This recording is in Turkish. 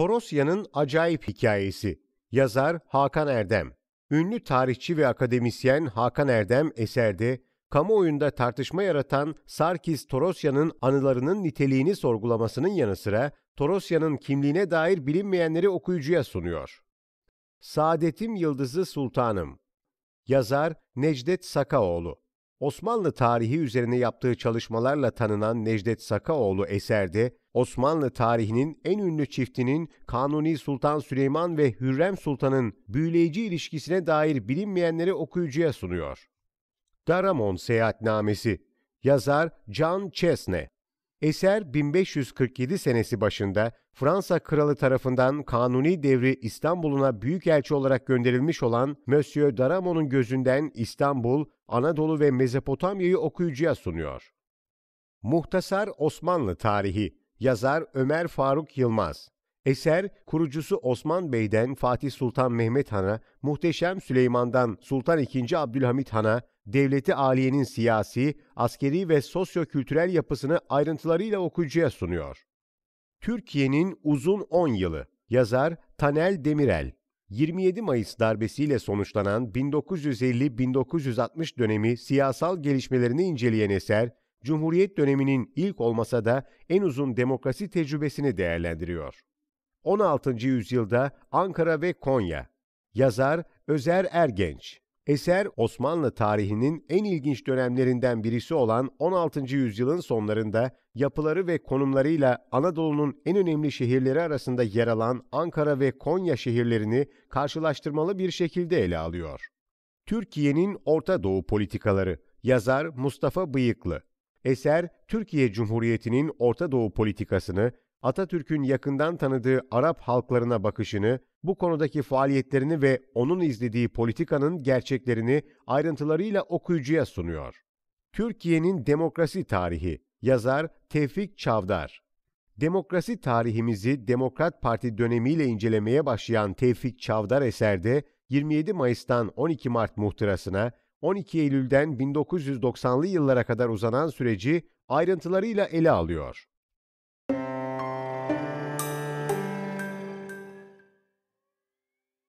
Torosya'nın Acayip Hikayesi. Yazar Hakan Erdem. Ünlü tarihçi ve akademisyen Hakan Erdem eserde kamuoyunda tartışma yaratan Sarkis Torosya'nın anılarının niteliğini sorgulamasının yanı sıra Torosya'nın kimliğine dair bilinmeyenleri okuyucuya sunuyor. Saadetim Yıldızı Sultanım. Yazar Necdet Sakaoğlu. Osmanlı tarihi üzerine yaptığı çalışmalarla tanınan Necdet Sakaoğlu eserde Osmanlı tarihinin en ünlü çiftinin Kanuni Sultan Süleyman ve Hürrem Sultan'ın büyüleyici ilişkisine dair bilinmeyenleri okuyucuya sunuyor. Daramon Seyahatnamesi Yazar John Chesney Eser 1547 senesi başında Fransa kralı tarafından Kanuni devri İstanbul'una büyükelçi olarak gönderilmiş olan Monsieur Daramon'un gözünden İstanbul, Anadolu ve Mezopotamya'yı okuyucuya sunuyor. Muhtasar Osmanlı Tarihi Yazar Ömer Faruk Yılmaz Eser, kurucusu Osman Bey'den Fatih Sultan Mehmet Han'a, Muhteşem Süleyman'dan Sultan II. Abdülhamit Han'a, devleti aliyenin siyasi, askeri ve sosyo-kültürel yapısını ayrıntılarıyla okuyucuya sunuyor. Türkiye'nin uzun 10 yılı Yazar Tanel Demirel 27 Mayıs darbesiyle sonuçlanan 1950-1960 dönemi siyasal gelişmelerini inceleyen eser, Cumhuriyet döneminin ilk olmasa da en uzun demokrasi tecrübesini değerlendiriyor. 16. yüzyılda Ankara ve Konya Yazar Özer Ergenç Eser Osmanlı tarihinin en ilginç dönemlerinden birisi olan 16. yüzyılın sonlarında yapıları ve konumlarıyla Anadolu'nun en önemli şehirleri arasında yer alan Ankara ve Konya şehirlerini karşılaştırmalı bir şekilde ele alıyor. Türkiye'nin Orta Doğu politikaları Yazar Mustafa Bıyıklı Eser, Türkiye Cumhuriyeti'nin Orta Doğu politikasını, Atatürk'ün yakından tanıdığı Arap halklarına bakışını, bu konudaki faaliyetlerini ve onun izlediği politikanın gerçeklerini ayrıntılarıyla okuyucuya sunuyor. Türkiye'nin Demokrasi Tarihi Yazar Tevfik Çavdar Demokrasi tarihimizi Demokrat Parti dönemiyle incelemeye başlayan Tevfik Çavdar eserde 27 Mayıs'tan 12 Mart muhtırasına 12 Eylül'den 1990'lı yıllara kadar uzanan süreci ayrıntılarıyla ele alıyor.